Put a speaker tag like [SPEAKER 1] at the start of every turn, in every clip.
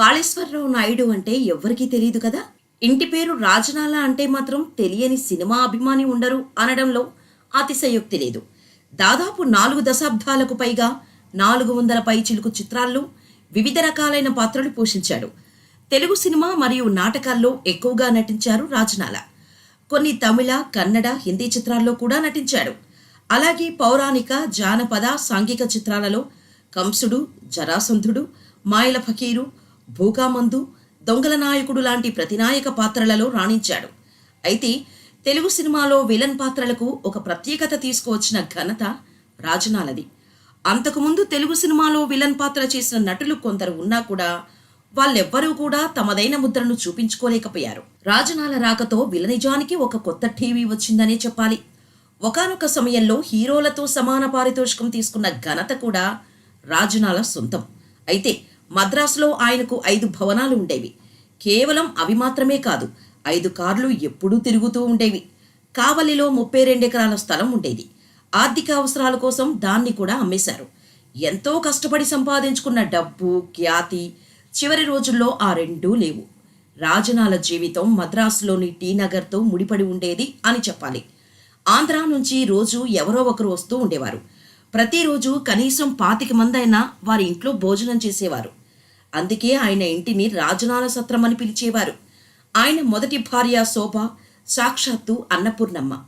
[SPEAKER 1] కాళేశ్వరరావు నాయుడు అంటే ఎవ్వరికీ తెలియదు కదా? ఇంటి పేరు రాజనాల అంటే మాత్రం తెలియని సినిమా అభిమాని ఉండరు అనడంలో అతిశయోక్తి లేదు. దాదాపు నాలుగు దశాబ్దాలకు పైగా నాలుగు వందల పై చిలుకు చిత్రాల్లో వివిధ రకాలైన పాత్రలు పోషించాడు. తెలుగు సినిమా మరియు నాటకాల్లో ఎక్కువగా నటించారు రాజనాల. కొన్ని తమిళ కన్నడ హిందీ చిత్రాల్లో కూడా నటించాడు. అలాగే పౌరాణిక జానపద సాంఘిక చిత్రాలలో కంసుడు జరాసంధుడు మాయల ఫకీరు భూకామందు దొంగల నాయకుడు లాంటి ప్రతినాయక పాత్రలలో రాణించాడు. అయితే తెలుగు సినిమాలో విలన్ పాత్రలకు ఒక ప్రత్యేకత తీసుకువచ్చిన ఘనత రాజనాలది. అంతకుముందు తెలుగు సినిమాలో విలన్ పాత్ర చేసిన నటులు కొందరు ఉన్నా కూడా వాళ్ళెవ్వరూ కూడా తమదైన ముద్రను చూపించుకోలేకపోయారు. రాజనాల రాకతో విలనిజానికి ఒక కొత్త టీవీ వచ్చిందనే చెప్పాలి. ఒకానొక సమయంలో హీరోలతో సమాన పారితోషికం తీసుకున్న ఘనత కూడా రాజనాల సొంతం. అయితే మద్రాసులో ఆయనకు ఐదు భవనాలు ఉండేవి. కేవలం అవి మాత్రమే కాదు ఐదు కార్లు ఎప్పుడూ తిరుగుతూ ఉండేవి. కావలిలో ముప్పై రెండెకరాల స్థలం ఉండేది. ఆర్థిక అవసరాల కోసం దాన్ని కూడా అమ్మేశారు. ఎంతో కష్టపడి సంపాదించుకున్న డబ్బు ఖ్యాతి చివరి రోజుల్లో ఆ రెండూ లేవు. రాజనాల జీవితం మద్రాసులోని టీ నగర్తో ముడిపడి ఉండేది అని చెప్పాలి. ఆంధ్ర నుంచి రోజు ఎవరో ఒకరు వస్తూ ఉండేవారు. ప్రతిరోజు కనీసం పాతిక మందైనా వారి ఇంట్లో భోజనం చేసేవారు. అందుకే ఆయన ఇంటిని రాజనాల సత్రం అని పిలిచేవారు. ఆయన మొదటి భార్య శోభ సాక్షాత్తు అన్నపూర్ణమ్మ.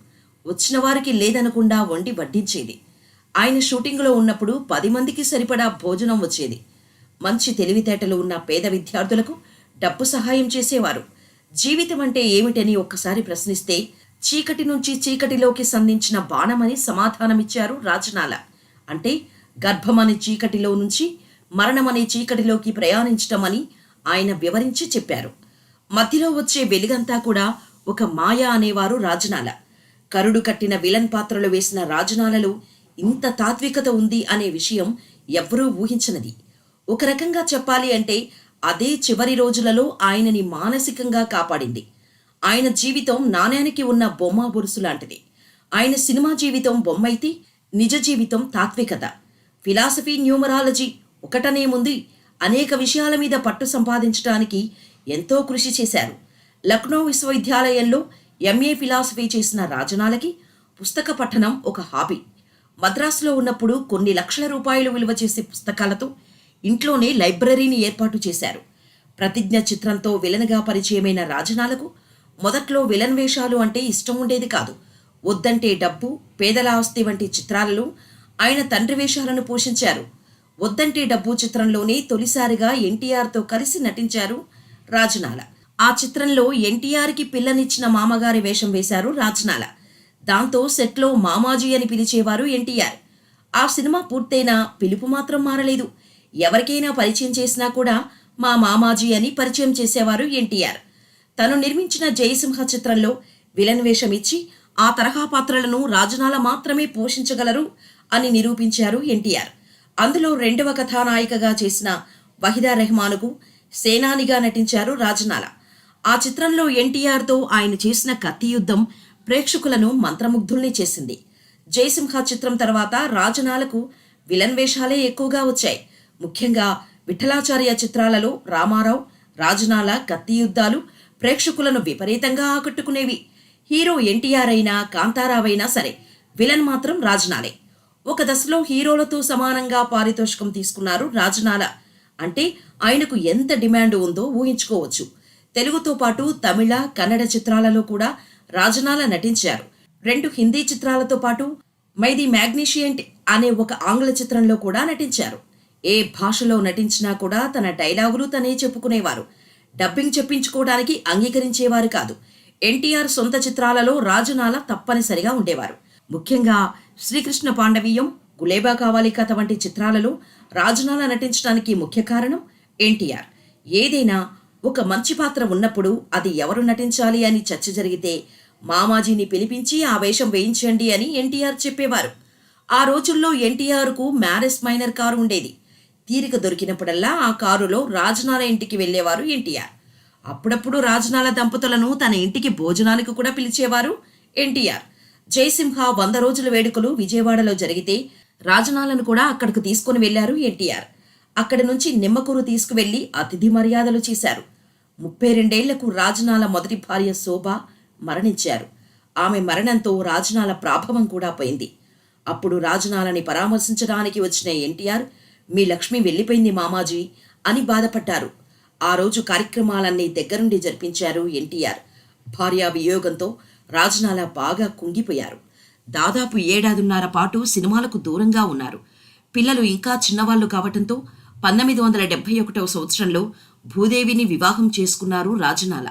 [SPEAKER 1] వచ్చిన వారికి లేదనకుండా వండి వడ్డించేది. ఆయన షూటింగ్లో ఉన్నప్పుడు పది మందికి సరిపడా భోజనం వచ్చేది. మంచి తెలివితేటలు ఉన్న పేద విద్యార్థులకు డబ్బు సహాయం చేసేవారు. జీవితం అంటే ఏమిటని ఒక్కసారి ప్రశ్నిస్తే చీకటి నుంచి చీకటిలోకి సంధించిన బాణమని సమాధానమిచ్చారు రాజనాల. అంటే గర్భమని చీకటిలో నుంచి మరణమనే చీకటిలోకి ప్రయాణించటమని ఆయన వివరించి చెప్పారు. మధ్యలో వచ్చే వెలుగంతా కూడా ఒక మాయ అనేవారు రాజనాల. కరుడు కట్టిన విలన్ పాత్రలు వేసిన రాజనాలలో ఇంత తాత్వికత ఉంది అనే విషయం ఎవ్వరూ ఊహించనది. ఒక రకంగా చెప్పాలి అంటే అదే చివరి రోజులలో ఆయనని మానసికంగా కాపాడింది. ఆయన జీవితం నాణ్యానికి ఉన్న బొమ్మ బొరుసు లాంటిది. ఆయన సినిమా జీవితం బొమ్మైతే నిజ జీవితం తాత్వికత. ఫిలాసఫీ న్యూమరాలజీ ఒకటనే ముందు అనేక విషయాల మీద పట్టు సంపాదించడానికి ఎంతో కృషి చేశారు. లక్నో విశ్వవిద్యాలయంలో ఎంఏ ఫిలాసఫీ చేసిన రాజనాలకి పుస్తక పఠనం ఒక హాబీ. మద్రాసులో ఉన్నప్పుడు కొన్ని లక్షల రూపాయలు విలువ చేసే పుస్తకాలతో ఇంట్లోనే లైబ్రరీని ఏర్పాటు చేశారు. ప్రతిజ్ఞ చిత్రంతో విలన్గా పరిచయమైన రాజనాలకు మొదట్లో విలన్ వేషాలు అంటే ఇష్టం ఉండేది కాదు. వద్దంటే డబ్బు పేదల ఆస్తి వంటి చిత్రాలలో ఆయన తండ్రి వేషాలను పోషించారు. వద్దంటే డబ్బు చిత్రంలోనే తొలిసారిగా ఎన్టీఆర్తో కలిసి నటించారు రాజనాల. ఆ చిత్రంలో ఎన్టీఆర్కి పిల్లనిచ్చిన మామగారి వేషం వేశారు రాజనాల. దాంతో సెట్లో మామాజీ అని పిలిచేవారు ఎన్టీఆర్. ఆ సినిమా పూర్తయినా పిలుపు మాత్రం మారలేదు. ఎవరికైనా పరిచయం చేసినా కూడా మా మామాజీ అని పరిచయం చేసేవారు ఎన్టీఆర్. తను నిర్మించిన జయసింహ చిత్రంలో విలన్ వేషం ఇచ్చి ఆ తరహా పాత్రలను రాజనాల మాత్రమే పోషించగలరు అని నిరూపించారు ఎన్టీఆర్. అందులో రెండవ కథానాయికగా చేసిన వహిదా రెహమానుకు సేనానిగా నటించారు రాజనాల. ఆ చిత్రంలో ఎన్టీఆర్తో ఆయన చేసిన కత్తి యుద్ధం ప్రేక్షకులను మంత్రముగ్ధుల్ని చేసింది. జయసింహ చిత్రం తర్వాత రాజనాలకు విలన్ వేషాలే ఎక్కువగా వచ్చాయి. ముఖ్యంగా విఠలాచార్య చిత్రాలలో రామారావు రాజనాల కత్తి యుద్ధాలు ప్రేక్షకులను విపరీతంగా ఆకట్టుకునేవి. హీరో ఎన్టీఆర్ అయినా కాంతారావైనా సరే విలన్ మాత్రం రాజనాలే. ఒక దశలో హీరోలతో సమానంగా పారితోషికం తీసుకున్నారు రాజనాల. అంటే ఆయనకు ఎంత డిమాండ్ ఉందో ఊహించుకోవచ్చు. తెలుగుతో పాటు తమిళ కన్నడ చిత్రాలలో కూడా రాజనాల నటించారు. రెండు హిందీ చిత్రాలతో పాటు మైది మ్యాగ్నీషియంట్ అనే ఒక ఆంగ్ల చిత్రంలో కూడా నటించారు. ఏ భాషలో నటించినా కూడా తన డైలాగులు తనే చెప్పుకునేవారు. డబ్బింగ్ చెప్పించుకోవడానికి అంగీకరించేవారు కాదు. ఎన్టీఆర్ సొంత చిత్రాలలో రాజనాల తప్పనిసరిగా ఉండేవారు. ముఖ్యంగా శ్రీకృష్ణ పాండవీయం గులేబా కావాలి కథ వంటి చిత్రాలలో రాజనాల నటించడానికి ముఖ్య కారణం ఎన్టీఆర్. ఏదైనా ఒక మంచి పాత్ర ఉన్నప్పుడు అది ఎవరు నటించాలి అని చర్చ జరిగితే మామాజీని పిలిపించి ఆ వేషం వేయించండి అని ఎన్టీఆర్ చెప్పేవారు. ఆ రోజుల్లో ఎన్టీఆర్కు మ్యారెస్ మైనర్ కారు ఉండేది. తీరిక దొరికినప్పుడల్లా ఆ కారులో రాజనాల ఇంటికి వెళ్ళేవారు ఎన్టీఆర్. అప్పుడప్పుడు రాజనాల దంపతులను తన ఇంటికి భోజనానికి కూడా పిలిచేవారు ఎన్టీఆర్. జయసింహ వంద రోజుల వేడుకలు విజయవాడలో జరిగితే రాజనాలను కూడా అక్కడికి తీసుకుని వెళ్ళారు ఎన్టీఆర్. అక్కడి నుంచి నిమ్మకూరు తీసుకువెళ్ళి అతిథి మర్యాదలు చేశారు. ముప్పై రెండేళ్ళకు రాజనాల మొదటి భార్య శోభ మరణించారు. ఆమె మరణంతో రాజనాల ప్రాభవం కూడా పోయింది. అప్పుడు రాజనాలని పరామర్శించడానికి వచ్చిన ఎన్టీఆర్ మీ లక్ష్మి వెళ్ళిపోయింది మామాజీ అని బాధపడ్డారు. ఆ రోజు కార్యక్రమాలన్నీ దగ్గరుండి జరిపించారు ఎన్టీఆర్. భార్యా వియోగంతో రాజనాల బాగా కుంగిపోయారు. దాదాపు ఏడాదిన్నర పాటు సినిమాలకు దూరంగా ఉన్నారు. పిల్లలు ఇంకా చిన్నవాళ్ళు కావటంతో పంతొమ్మిది వందల డెబ్బై ఒకటవ సంవత్సరంలో భూదేవిని వివాహం చేసుకున్నారు రాజనాల.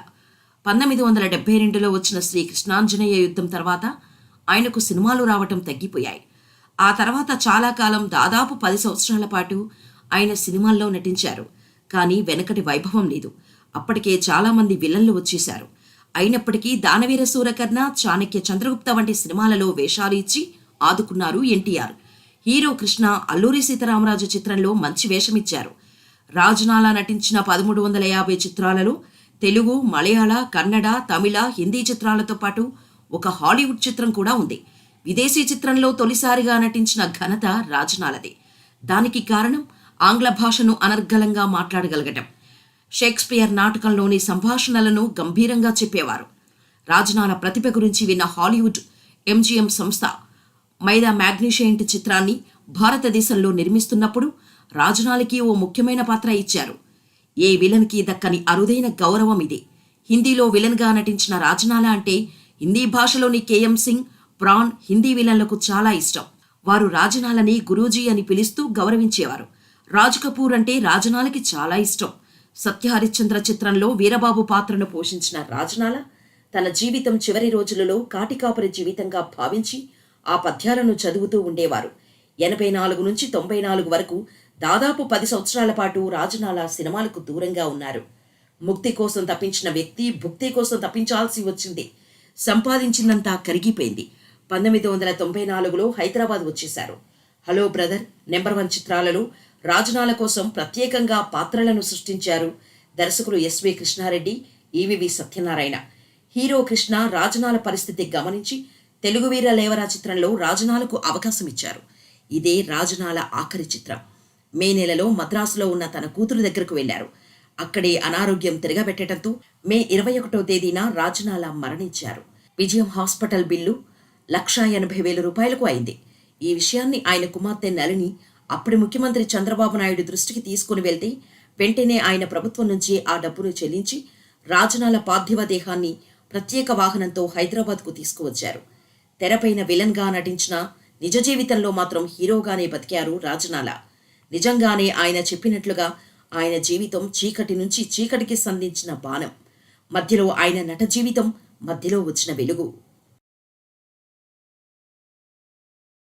[SPEAKER 1] పంతొమ్మిది వందల డెబ్బై రెండులో వచ్చిన శ్రీ కృష్ణాంజనేయ యుద్ధం తర్వాత ఆయనకు సినిమాలు రావటం తగ్గిపోయాయి. ఆ తర్వాత చాలా కాలం దాదాపు పది సంవత్సరాల పాటు ఆయన సినిమాల్లో నటించారు. కానీ వెనకటి వైభవం లేదు. అప్పటికే చాలామంది విలన్లు వచ్చేశారు. అయినప్పటికీ దానవీర సూరకర్ణ చాణక్య చంద్రగుప్త వంటి సినిమాలలో వేషాలు ఇచ్చి ఆదుకున్నారు ఎన్టీఆర్. హీరో కృష్ణ అల్లూరి సీతారామరాజు చిత్రంలో మంచి వేషమిచ్చారు. రాజనాల నటించిన పదమూడు వందల యాభై చిత్రాలలో తెలుగు మలయాళ కన్నడ తమిళ హిందీ చిత్రాలతో పాటు ఒక హాలీవుడ్ చిత్రం కూడా ఉంది. విదేశీ చిత్రంలో తొలిసారిగా నటించిన ఘనత రాజనాలది. దానికి కారణం ఆంగ్ల భాషను అనర్గళంగా మాట్లాడగలగటం. షేక్స్పియర్ నాటకంలోని సంభాషణలను గంభీరంగా చెప్పేవారు. రాజనాల ప్రతిభ గురించి విన్న హాలీవుడ్ ఎంజీఎం సంస్థ మైదా మ్యాగ్నిషియంట్ చిత్రాన్ని భారతదేశంలో నిర్మిస్తున్నప్పుడు రాజనాలకి ఓ ముఖ్యమైన పాత్ర ఇచ్చారు. ఏ విలన్కి దక్కని అరుదైన గౌరవం ఇది. హిందీలో విలన్గా నటించిన రాజనాల అంటే హిందీ భాషలోని కేఎం సింగ్ ప్రాన్ హిందీ విలన్లకు చాలా ఇష్టం. వారు రాజనాలని గురూజీ అని పిలుస్తూ గౌరవించేవారు. రాజ్ కపూర్ అంటే రాజనాలకి చాలా ఇష్టం. సత్య హరిశ్చంద్ర చిత్రంలో వీరబాబు పాత్రను పోషించిన రాజనాల తన జీవితం చివరి రోజులలో కాటికాపరి జీవితంగా భావించి ఆ పద్యాలను చదువుతూ ఉండేవారు. ఎనభై నాలుగు నుంచి తొంభై నాలుగు వరకు దాదాపు పది సంవత్సరాల పాటు రాజనాల సినిమాలకు దూరంగా ఉన్నారు. ముక్తి కోసం తప్పించిన వ్యక్తి భుక్తి కోసం తప్పించాల్సి వచ్చింది. సంపాదించిందంతా కరిగిపోయింది. పంతొమ్మిది వందల తొంభై నాలుగులో హైదరాబాద్ వచ్చేశారు. హలో బ్రదర్ నెంబర్ వన్ చిత్రాలలో రాజనాల కోసం ప్రత్యేకంగా పాత్రలను సృష్టించారు దర్శకులు SV Krishna Reddy EVV Satyanarayana. Hero Krishna Rajanala పరిస్థితి గమనించి తెలుగు వీర లేవరా చిత్రంలో రాజనాలకు అవకాశం ఇచ్చారు ఇదే రాజనాల ఆఖరి చిత్రం. మే నెలలో మద్రాసులో ఉన్న తన కూతురు దగ్గరకు వెళ్ళారు అక్కడే అనారోగ్యం తిరగబెట్టడంతో మే ఇరవై ఒకటో తేదీన రాజనాల మరణించారు. విజయం హాస్పిటల్ బిల్లు లక్షా ఎనభై వేల రూపాయలకు అయింది. ఈ విషయాన్ని ఆయన కుమార్తె నలిని అప్పటి ముఖ్యమంత్రి చంద్రబాబు నాయుడు దృష్టికి తీసుకుని వెళ్తే వెంటనే ఆయన ప్రభుత్వం నుంచి ఆ డబ్బును చెల్లించి రాజనాల పార్థివ దేహాన్ని ప్రత్యేక వాహనంతో హైదరాబాద్కు తీసుకువచ్చారు. తెరపైన విలన్గా నటించిన నిజ జీవితంలో మాత్రం హీరోగానే బతికారు రాజనాల. నిజంగానే ఆయన చెప్పినట్లుగా ఆయన జీవితం చీకటి నుంచి చీకటికి సంధించిన బాణం. మధ్యలో ఆయన నట జీవితం మధ్యలో వచ్చిన వెలుగు.